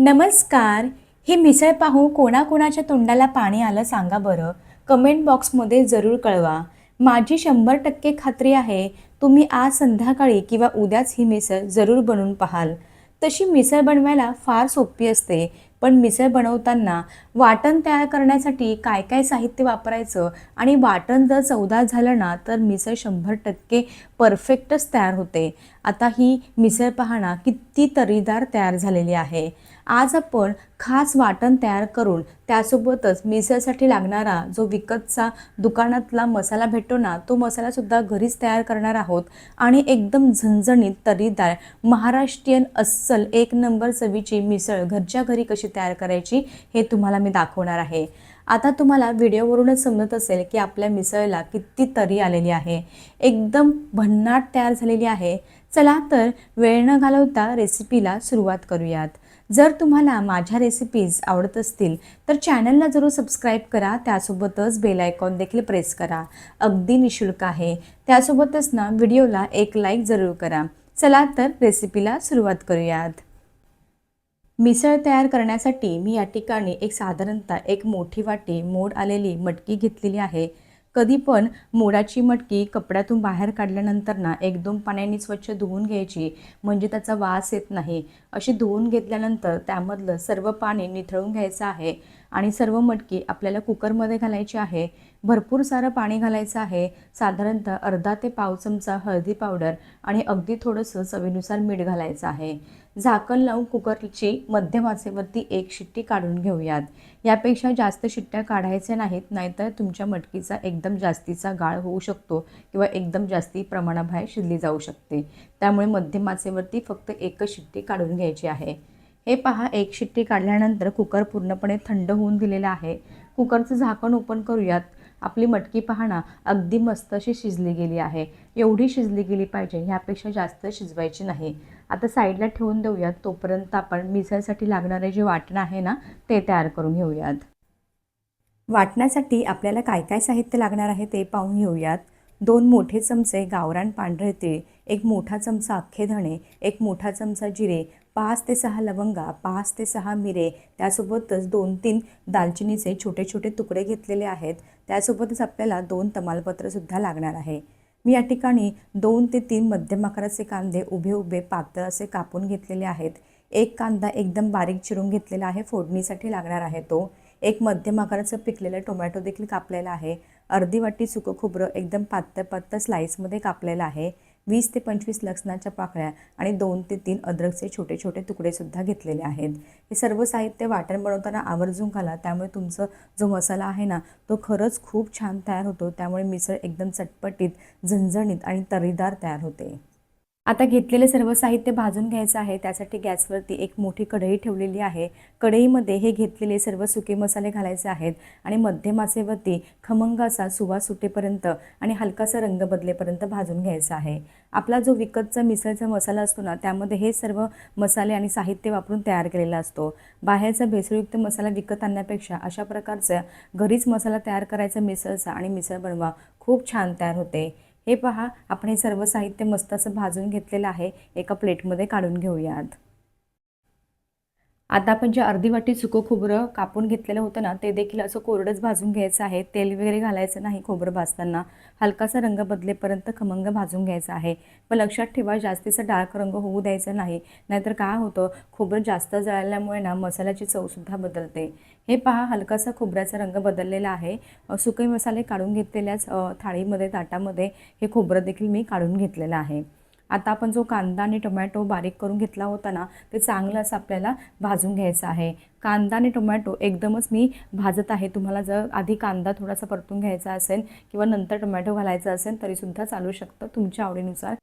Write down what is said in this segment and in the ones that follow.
नमस्कार. ही मिसळ पाहून कोणाकोणाच्या तोंडाला पाणी आलं सांगा बरं. कमेंट बॉक्समध्ये जरूर कळवा. माझी शंभर टक्के खात्री आहे तुम्ही आज संध्याकाळी किंवा उद्याच ही मिसळ जरूर बनवून पाहाल. तशी मिसळ बनवायला फार सोपी असते पण मिसळ बनवताना वाटण तयार करण्यासाठी काय काय साहित्य वापरायचं आणि वाटण जर चौदा झालं ना तर मिसळ शंभर टक्के परफेक्टच तयार होते. आता ही मिसळ पाहणा किती तरीदार तयार झालेली आहे. आज आपण खास वाटण तयार करून त्यासोबतच मिसळसाठी लागणारा जो विकतचा दुकानातला मसाला भेटतो ना तो मसालासुद्धा घरीच तयार करणार आहोत. आणि एकदम झणझणीत तरीदार महाराष्ट्रीयन अस्सल एक नंबर चवीची मिसळ घरच्या घरी कशी तयार करायची हे तुम्हाला मी दाखवणार आहे. आता तुम्हाला व्हिडिओवरूनच समजत असेल की आपल्या मिसळला किती तरी आलेली आहे. एकदम भन्नाट तयार झालेली आहे. चला तर वेळ न घालवता रेसिपीला सुरुवात करूयात. जर तुम्हाला माझ्या रेसिपीज आवडत असतील तर चॅनलला जरूर सबस्क्राईब करा. त्यासोबतच बेल आयकॉन देखील प्रेस करा. अगदी निशुल्क आहे. त्यासोबतच ना व्हिडिओला एक लाईक जरूर करा. चला तर रेसिपीला सुरुवात करूयात. मिसळ तयार करण्यासाठी मी या ठिकाणी एक साधारणतः एक मोठी वाटी मोड आलेली मटकी घेतलेली आहे. कधी पण मोडाची मटकी कपड्यातून बाहेर काढल्यानंतर ना एक दोन पाण्याने स्वच्छ धुवून घ्यायची म्हणजे त्याचा वास येत नाही. अशी धुवून घेतल्यानंतर त्यामधलं सर्व पाणी निथळून घ्यायचं आहे. आणि सर्व मटकी आपल्याला कुकरमध्ये घालायची आहे. भरपूर सारं पाणी घालायचं आहे. साधारणतः अर्धा ते पाव चमचा हळदी पावडर आणि अगदी थोडंसं चवीनुसार मीठ घालायचं आहे. झाकण लावून कुकरची मध्यम आचेवरती एक शिट्टी काढून घेऊयात. यापेक्षा जास्त शिट्ट्या काढायच्या नाहीत नाहीतर तुमच्या मटकीचा एकदम जास्तीचा गाळ होऊ शकतो किंवा एकदम जास्ती प्रमाणाबाहेर शिजली जाऊ शकते. त्यामुळे मध्यम आचेवरती फक्त एकच शिट्टी काढून घ्यायची आहे. हे पहा एक शिट्टी काढल्यानंतर कुकर पूर्णपणे थंड होऊन दिलेला आहे. कुकरचं झाकण ओपन करूयात. आपली मटकी पाहणा अगदी मस्त अशी शिजली गेली आहे. एवढी शिजली गेली पाहिजे ह्यापेक्षा जास्त शिजवायची नाही. आता साईडला ठेवून देऊयात. तोपर्यंत आपण मिसळसाठी लागणारे जे वाटण आहे ना ते तयार करून घेऊयात. वाटण्यासाठी आपल्याला काय काय साहित्य लागणार आहे ते पाहून घेऊयात. दोन मोठे चमचे गावरान पांढरे तीळ एक मोठा चमचा अख्खे धणे एक मोठा चमचा जिरे पाच ते सहा लवंगा पाच ते सहा मिरे त्यासोबतच दोन तीन दालचिनीचे छोटे छोटे तुकडे घेतलेले आहेत. त्यासोबतच आपल्याला दोन तमालपत्रसुद्धा लागणार आहे. मी या ठिकाणी दोन ते तीन मध्यम आकाराचे कांदे उभे उभे पातळ असे कापून घेतलेले आहेत. एक कांदा एकदम बारीक चिरून घेतलेला आहे फोडणीसाठी लागणार आहे तो. एक मध्यम आकाराचं पिकलेलं टोमॅटो देखील कापलेला आहे. अर्धी वाटी सुकं खोबरं एकदम पातळ पातळ स्लाईसमध्ये कापलेलं आहे. वीस ते पंचवीस लसणाच्या पाकळ्या आणि दोन ते तीन अद्रकचे छोटे छोटे तुकडेसुद्धा घेतलेले आहेत. हे सर्व साहित्य वाटण बनवताना आवर्जून घाला त्यामुळे तुमचं जो मसाला आहे ना तो खरंच खूप छान तयार होतो. त्यामुळे मिसळ एकदम चटपटीत झणझणीत आणि तरीदार तयार होते. आता घेतलेले सर्व साहित्य भाजून घ्यायचं आहे. त्यासाठी गॅसवरती एक मोठी कढई ठेवलेली आहे. कढईमध्ये हे घेतलेले सर्व सुके मसाले घालायचे आहेत आणि मध्यमासेवरती खमंगाचा खमंग असा सुवास सुटेपर्यंत आणि हलकासा रंग बदलेपर्यंत भाजून घ्यायचा आहे. आपला जो विकतचा मिसळचा मसाला असतो ना त्यामध्ये हे सर्व मसाले आणि साहित्य वापरून तयार केलेला असतो. बाहेरचा भेसळयुक्त मसाला विकत आणण्यापेक्षा अशा प्रकारचा घरीच मसाला तयार करायचा मिसळचा आणि मिसळ बनवा खूप छान तयार होते. हे पहा आपण हे सर्व साहित्य मस्त असं भाजून घेतलेलं आहे. एका प्लेटमध्ये काढून घेऊयात. आता आपण जे अर्धी वाटी सुकं खोबरं कापून घेतलेलं होतं ना ते देखील असं कोरडंच भाजून घ्यायचं आहे. तेल वगैरे घालायचं नाही खोबरं भाजताना. हलकासा रंग बदलेपर्यंत खमंग भाजून घ्यायचा आहे. पण लक्षात ठेवा जास्तीचा डार्क रंग होऊ द्यायचा नाही. नाहीतर काय होतं खोबरं जास्त जळाल्यामुळे ना मसाल्याची चवसुद्धा बदलते. हे पहा हलकासा खोबऱ्याचा रंग बदललेला आहे. सुके मसाले काढून घेतलेल्याच थाळीमध्ये ताटामध्ये हे खोबरं देखील मी काढून घेतलेलं आहे. आता आपण जो कांदा आणि टोमॅटो बारीक करून घेतला होता ना ते चांगलं असं आपल्याला भाजून घ्यायचं आहे. कांदा आणि टोमॅटो एकदमच मी भाजत आहे. तुम्हाला जर आधी कांदा थोडासा परतून घ्यायचा असेल किंवा नंतर टोमॅटो घालायचा असेल तरीसुद्धा चालू शकतं तुमच्या आवडीनुसार.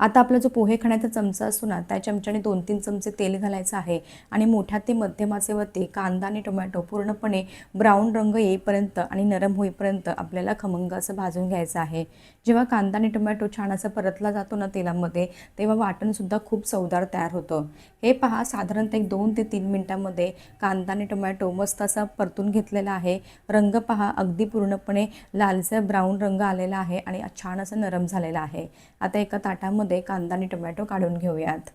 आता आपला जो पोहे खाण्याचा चमचा असतो ना त्या चमच्याने दोन तीन चमचे तेल घालायचं आहे आणि मोठ्या ते मध्यम आचेवरती कांदा आणि टोमॅटो पूर्णपणे ब्राऊन रंग येईपर्यंत आणि नरम होईपर्यंत आपल्याला खमंग असं भाजून घ्यायचं आहे. जेव्हा कांदा आणि टोमॅटो छान असं परतला जातो ना तेलामध्ये तेव्हा वाटणसुद्धा खूप चवदार तयार होतं. हे पहा साधारणतः एक दोन ते तीन मिनटामध्ये कांदा आणि टोमॅटो मस्त असा परतून घेतलेला आहे. रंग पहा अगदी पूर्णपणे लालसर ब्राऊन रंग आलेला आहे आणि छान असं नरम झालेला आहे. आता एका ताटामध्ये कांदा आणि टोमॅटो काढून घेऊयात.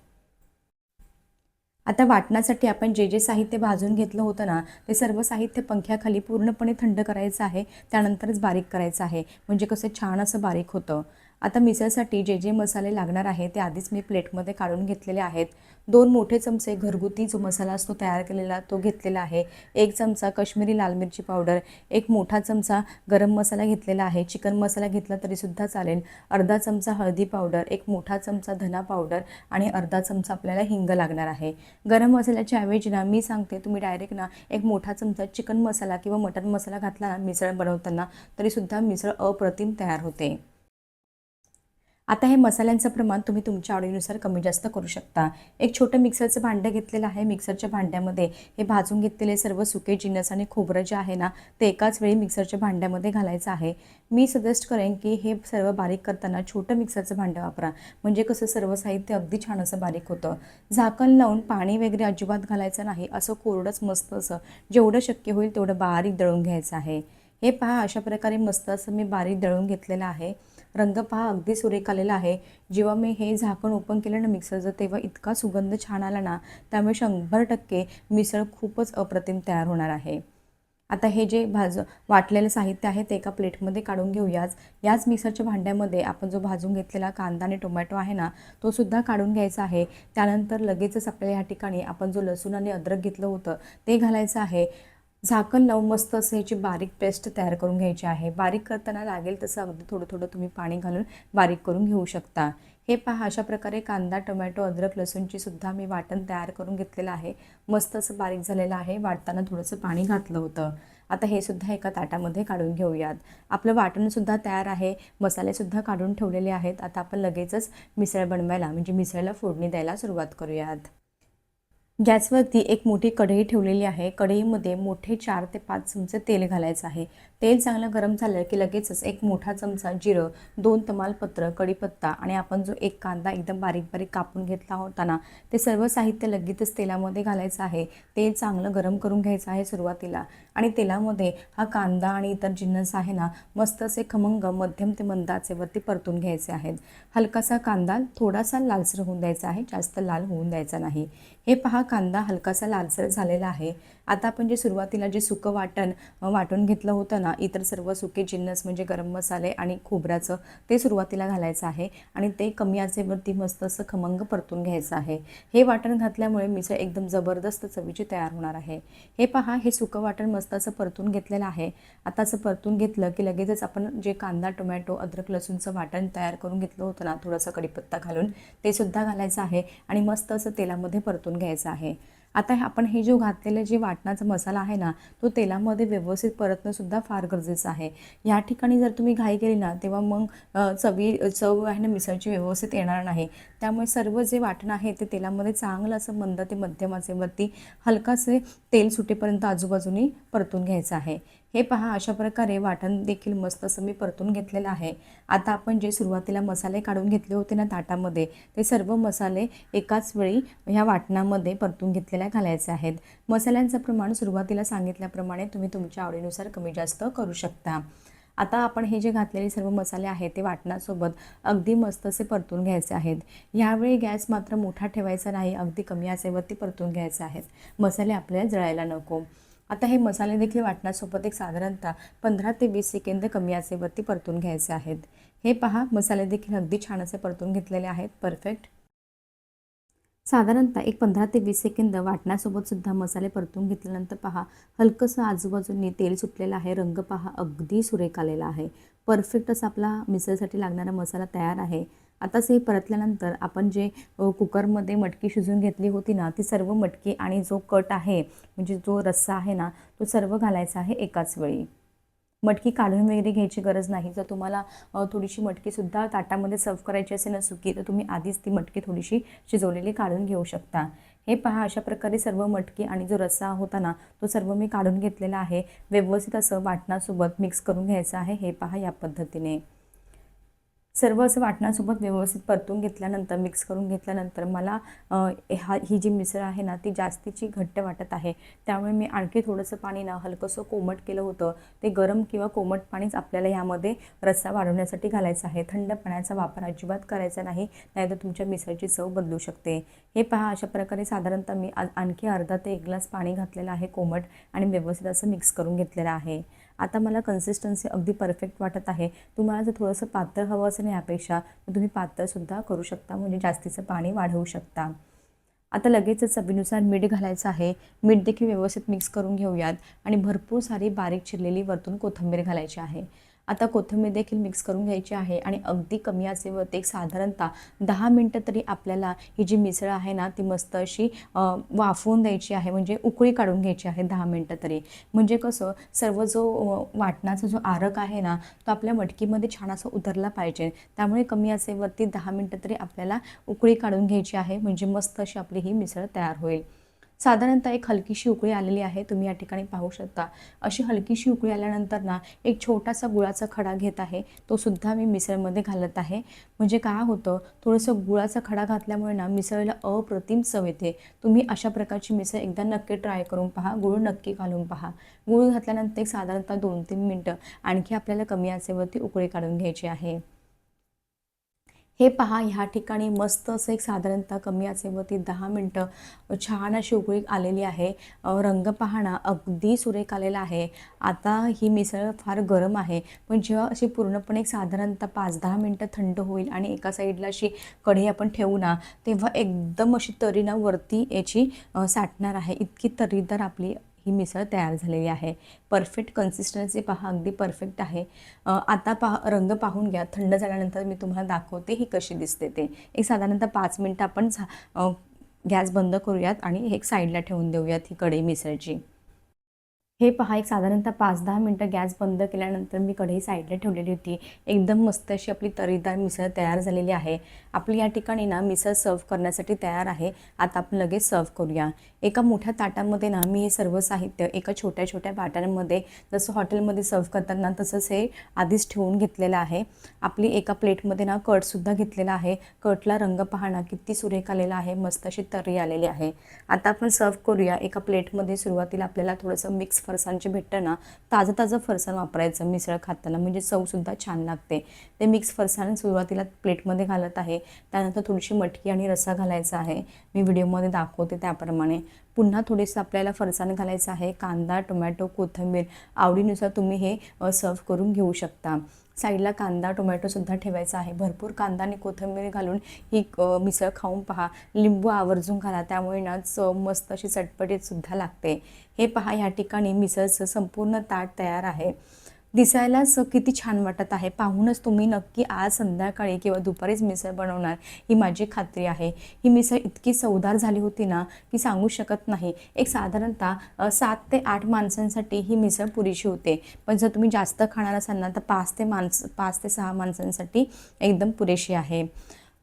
आता वाटण्यासाठी आपण जे जे साहित्य भाजून घेतलं होतं ना ते सर्व साहित्य पंख्याखाली पूर्णपणे थंड करायचं आहे. त्यानंतरच बारीक करायचं आहे. म्हणजे कसं छान असं बारीक होतं. आता मिसळसाठी जे जे मसाले लागणार आहे ते आधीच मी प्लेटमध्ये काढून घेतलेले आहेत. दोन मोठे चमचे घरगुती जो मसाला असतो तयार केलेला तो घेतलेला आहे. एक चमचा काश्मीरी लाल मिरची पावडर एक मोठा चमचा गरम मसाला घेतलेला आहे. चिकन मसाला घेतला तरीसुद्धा चालेल. अर्धा चमचा हळदी पावडर एक मोठा चमचा धना पावडर आणि अर्धा चमचा आपल्याला हिंग लागणार आहे. गरम मसाल्याच्या ऐवजी ना मी सांगते तुम्ही डायरेक्ट ना एक मोठा चमचा चिकन मसाला किंवा मटन मसाला घातला ना मिसळ बनवताना तरीसुद्धा मिसळ अप्रतिम तयार होते. आता हे मसाल्यांचं प्रमाण तुम्ही तुमच्या आवडीनुसार कमी जास्त करू शकता. एक छोटं मिक्सरचं भांडं घेतलेलं आहे. मिक्सरच्या भांड्यामध्ये हे भाजून घेतलेले सर्व सुके जिन्नस आणि खोबरं जे आहे ना ते एकाच वेळी मिक्सरच्या भांड्यामध्ये घालायचं आहे. मी सजेस्ट करेन की हे सर्व बारीक करताना छोटं मिक्सरचं भांडं वापरा. म्हणजे कसं सर्व साहित्य अगदी छान असं बारीक होतं. झाकण लावून पाणी वगैरे अजिबात घालायचं नाही. असं कोरडंच मस्त असं जेवढं शक्य होईल तेवढं बारीक दळून घ्यायचं आहे. हे पहा अशा प्रकारे मस्त असं मी बारीक दळून घेतलेलं आहे. रंग पहा अगदी सुरेख आलेला आहे. जेव्हा मी हे झाकण ओपन केलं ना मिक्सरचं तेव्हा इतका सुगंध छान आला ना त्यामुळे शंभर टक्के मिसळ खूपच अप्रतिम तयार होणार आहे. आता हे जे भाज वाटलेलं साहित्य आहे ते एका प्लेटमध्ये काढून घेऊयाच. याच मिक्सरच्या भांड्यामध्ये आपण जो भाजून घेतलेला कांदा आणि टोमॅटो आहे ना तो सुद्धा काढून घ्यायचा आहे. त्यानंतर लगेचच आपल्याला या ठिकाणी आपण जो लसूण आणि अद्रक घेतलं होतं ते घालायचं आहे. झाकण लावून मस्त असं ह्याची बारीक पेस्ट तयार करून घ्यायची आहे. बारीक करताना लागेल तसं अगदी थोडं थोडं तुम्ही पाणी घालून बारीक करून घेऊ शकता. हे पहा अशा प्रकारे कांदा टोमॅटो अद्रक लसूणची सुद्धा मी वाटण तयार करून घेतलेलं आहे. मस्त असं बारीक झालेलं आहे. वाटताना थोडंसं पाणी घातलं होतं. आता हे सुद्धा एका ताटामध्ये काढून घेऊयात. आपलं वाटणसुद्धा तयार आहे. मसालेसुद्धा काढून ठेवलेले आहेत. आता आपण लगेचच मिसळ बनवायला म्हणजे मिसळला फोडणी द्यायला सुरुवात करूयात. गॅसवरती एक मोठी कढई ठेवलेली आहे. कढईमध्ये मोठे चार ते पाच चमचे तेल घालायचं आहे. तेल चांगलं गरम झालं की लगेचच एक मोठा चमचा जिरं दोन तमालपत्र कढीपत्ता आणि आपण जो एक कांदा एकदम बारीक बारीक कापून घेतला होता ना ते सर्व साहित्य लगेचच तेलामध्ये घालायचं आहे. तेल चांगलं गरम करून घ्यायचं आहे सुरुवातीला आणि तेलामध्ये हा कांदा आणि इतर जिन्नस आहे ना मस्त असे खमंग मध्यम ते मंदाचेवरती परतून घ्यायचे आहेत. हलकासा कांदा थोडासा लालसर होऊन द्यायचा आहे जास्त लाल होऊन द्यायचा नाही. हे पहा कांदा हलकासा लालसर झालेला आहे. आता आपण जे सुरुवातीला जे सुकं वाटण वाटून घेतलं होतं ना इतर सर्व सुके जिन्नस म्हणजे गरम मसाले आणि खोबऱ्याचं ते सुरुवातीला घालायचं आहे आणि ते कमी आचेवरती मस्त असं खमंग परतून घ्यायचं आहे. हे वाटण घातल्यामुळे मिसळ एकदम जबरदस्त चवीची तयार होणार आहे. हे पहा हे सुकं वाटण मस्त असं परतून घेतलेलं आहे. आता असं परतून घेतलं की लगेचच आपण जे कांदा टोमॅटो अद्रक लसूणचं वाटण तयार करून घेतलं होतं ना थोडंसं कढीपत्ता घालून ते सुद्धा घालायचं आहे आणि मस्त असं तेलामध्ये परतून घ्यायचं आहे. आता आपण हे जो घातलेलं जे वाटणाचा मसाला आहे ना तो तेलामध्ये व्यवस्थित परतणंसुद्धा फार गरजेचं आहे. या ठिकाणी जर तुम्ही घाई केली ना तेव्हा मग चवी चव आहे ना मिसळची व्यवस्थित येणार नाही. त्यामुळे सर्व जे वाटण आहे ते तेलामध्ये चांगलं असं मंद ते मध्यम आचेवरती हलकासे तेल सुटेपर्यंत आजूबाजूनी परतून घ्यायचं आहे. हे पहा अशा प्रकारे वाटण देखील मस्त असं मी परतून घेतलेलं आहे. आता आपण जे सुरुवातीला मसाले काढून घेतले होते ना ताटामध्ये ते सर्व मसाले एकाच वेळी ह्या वाटणामध्ये परतून घेतलेल्या घालायचे आहेत. मसाल्यांचं प्रमाण सुरुवातीला सांगितल्याप्रमाणे तुम्ही तुमच्या आवडीनुसार कमी जास्त करू शकता. आता आपण हे जे घातलेले सर्व मसाले आहेत ते वाटणासोबत अगदी मस्त असे परतून घ्यायचे आहेत. यावेळी गॅस मात्र मोठा ठेवायचा नाही अगदी कमी आचेवरती परतून घ्यायचे आहेत. मसाले आपल्याला जळायला नको. आता हे मसाले देखील वाटण्यासोबत एक साधारणतः पंधरा ते वीस सेकंद कमी आचेवरती परतून घ्यायचे आहेत. हे पहा मसाले देखील अगदी छान असे परतून घेतलेले आहेत. परफेक्ट साधारणतः एक पंधरा ते वीस सेकंद वाटण्यासोबतसुद्धा मसाले परतून घेतल्यानंतर पहा हलकंसं आजूबाजूंनी तेल सुटलेलं आहे. रंग पहा अगदी सुरेख आलेला आहे. परफेक्ट असा आपला मिसळसाठी लागणारा मसाला तयार आहे. आताच हे परतल्यानंतर आपण जे कुकरमध्ये मटकी शिजवून घेतली होती ना ती सर्व मटकी आणि जो कट आहे म्हणजे जो रस्सा आहे ना तो सर्व घालायचा आहे एकाच वेळी. मटकी काढून वगैरे घ्यायची गरज नाही. जर तुम्हाला थोडीशी मटकीसुद्धा ताटामध्ये सर्व करायची असेल ना सुकी तर तुम्ही आधीच ती मटकी थोडीशी शिजवलेली काढून घेऊ शकता. हे पहा अशा प्रकारे सर्व मटकी आणि जो रस्सा होता ना तो सर्व मी काढून घेतलेला आहे. व्यवस्थित असं वाटणासोबत मिक्स करून घ्यायचं आहे. हे पहा या पद्धतीने. सर्व असं वाटणासोबत व्यवस्थित परतून घेतल्यानंतर मिक्स करून घेतल्यानंतर मला हा ही जी मिसळ आहे ना ती जास्तीची घट्ट वाटत आहे. त्यामुळे मी आणखी थोडंसं पाणी ना हलकंसं कोमट केलं होतं. ते गरम किंवा कोमट पाणीच आपल्याला ह्यामध्ये रस्सा वाढवण्यासाठी घालायचा आहे. थंड पाण्याचा वापर अजिबात करायचा नाही नाहीतर तुमच्या मिसळची चव बदलू शकते. हे पहा अशा प्रकारे साधारणतः मी आणखी अर्धा ते एक ग्लास पाणी घातलेलं आहे कोमट आणि व्यवस्थित असं मिक्स करून घेतलेलं आहे. आता मला कन्सिस्टन्सी अगदी परफेक्ट वाटत आहे. तुम्हाला जर थोडंसं पातळ हवं असेल यापेक्षा तर तुम्ही पातळसुद्धा करू शकता. म्हणजे जास्तीचं पाणी वाढवू शकता. आता लगेचच चवीनुसार मीठ घालायचं आहे. मीठ देखील व्यवस्थित मिक्स करून घेऊयात. आणि भरपूर सारी बारीक चिरलेली वरतून कोथिंबीर घालायची आहे. आता कोथिंबीर देखील मिक्स करून घ्यायची आहे आणि अगदी कमी आचेवरती एक साधारणतः दहा मिनटं तरी आपल्याला ही जी मिसळ आहे ना ती मस्त अशी वाफवून द्यायची आहे. म्हणजे उकळी काढून घ्यायची आहे दहा मिनटं तरी. म्हणजे कसं सर्व जो वाटणाचा जो आरक आहे ना तो आपल्या मटकीमध्ये छान असा उतरला पाहिजे. त्यामुळे कमी आचेवरती दहा मिनटं तरी आपल्याला उकळी काढून घ्यायची आहे. म्हणजे मस्त अशी आपली ही मिसळ तयार होईल. साधारणतः एक हलकीशी उकळी आलेली आहे. तुम्ही या ठिकाणी पाहू शकता. अशी हलकीशी उकळी आल्यानंतर ना एक छोटासा गुळाचा खडा घेत आहे. तो सुद्धा मी मिसळमध्ये घालत आहे. म्हणजे काय होतं थोडंसं गुळाचा खडा घातल्यामुळे ना मिसळीला अप्रतिम चव येते. तुम्ही अशा प्रकारची मिसळ एकदा नक्की ट्राय करून पहा. गुळ नक्की घालून पहा. गुळ घातल्यानंतर एक साधारणतः दोन तीन मिनटं आणखी आपल्याला कमी आचेवरती उकळी काढून घ्यायची आहे. हे पहा ह्या ठिकाणी मस्त असं एक साधारणतः कमी आचेवरती दहा मिनटं छान अशी उकळी आलेली आहे. रंग पाहणा अगदी सुरेख आलेला आहे. आता ही मिसळ फार गरम आहे पण जेव्हा अशी पूर्णपणे एक साधारणतः पाच दहा मिनटं थंड होईल आणि एका साईडला अशी कढई आपण ठेवू ना तेव्हा एकदम अशी तरी ना वरती याची साठणार आहे. इतकी तरीदार आपली ही मिसळ तयार झालेली आहे. परफेक्ट कन्सिस्टन्सी पहा अगदी परफेक्ट आहे. आता पहा रंग पाहून घ्या. थंड झाल्यानंतर मी तुम्हाला दाखवते ही कशी दिसते ते. एक साधारणतः पाच मिनटं आपण झा गॅस बंद करूयात आणि एक साईडला ठेवून देऊयात ही कढई मिसळची. हे पहा एक साधारणतः पाच दहा मिनटं गॅस बंद केल्यानंतर मी कढई साईडला ठेवलेली होती. एकदम मस्त अशी आपली तरीदार मिसळ तयार झालेली आहे. आपली या ठिकाणी ना मिसळ सर्व करण्यासाठी तयार आहे. आता आपण लगेच सर्व करूया. एका मोठ्या ताटामध्ये ना मी हे सर्व साहित्य एका छोट्या छोट्या वाट्यांमध्ये जसं हॉटेलमध्ये सर्व करताना तसंच हे आधीच ठेवून घेतलेलं आहे. आपली एका प्लेटमध्ये ना कटसुद्धा घेतलेला आहे. कटला रंग पाहणा किती सुरेख आलेला आहे. मस्त अशी तर्री आलेली आहे. आता आपण सर्व करूया. एका प्लेटमध्ये सुरुवातीला आपल्याला थोडंसं मिक्स फरसाण जे भेटतं ना ताजं ताजं फरसाण वापरायचं मिसळ खाताना. म्हणजे चवसुद्धा छान लागते. ते मिक्स फरसाण सुरुवातीला प्लेटमध्ये घालत आहे. त्यानंतर थोडीशी मटकी आणि रस्सा घालायचा आहे. मी व्हिडिओमध्ये दाखवते त्याप्रमाणे. पुन्हा थोडेसं आपल्याला फरसाण घालायचं आहे. कांदा टोमॅटो कोथिंबीर आवडीनुसार तुम्ही हे सर्व करून घेऊ शकता. साईडला कांदा टोमॅटोसुद्धा ठेवायचा आहे. भरपूर कांदा आणि कोथिंबीर घालून ही मिसळ खाऊन पहा. लिंबू आवर्जून घाला. त्यामुळे ना चव मस्त अशी चटपटीतसुद्धा लागते. हे पहा ह्या ठिकाणी मिसळचं संपूर्ण ताट तयार आहे. दिसायलाच किती छान वाटत आहे. पाहूनच तुम्ही नक्की आज संध्याकाळी किंवा दुपारीच मिसळ बनवणार ही माझी खात्री आहे. ही मिसळ इतकी चवदार झाली होती ना की सांगू शकत नाही. एक साधारणतः सात ते आठ माणसांसाठी ही मिसळ पुरेशी होते. पण जर तुम्ही जास्त खाणार असाल ना तर पाच ते माणसं पाच ते सहा माणसांसाठी एकदम पुरेशी आहे.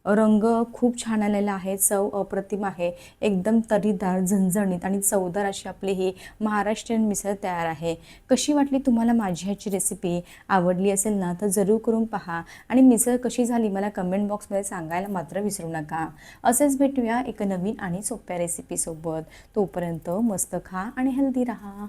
रंग खूप छान आलेला आहे चव अप्रतिम आहे एकदम तरीदार झणझणीत आणि चवदार अशी आपली ही महाराष्ट्रीयन मिसळ तयार आहे. कशी वाटली तुम्हाला माझी ह्याची रेसिपी आवडली असेल ना तर जरूर करून पहा. आणि मिसळ कशी झाली मला कमेंट बॉक्समध्ये सांगायला मात्र विसरू नका. असेच भेटूया एका नवीन आणि सोप्या रेसिपीसोबत तोपर्यंत मस्त खा आणि हेल्दी राहा.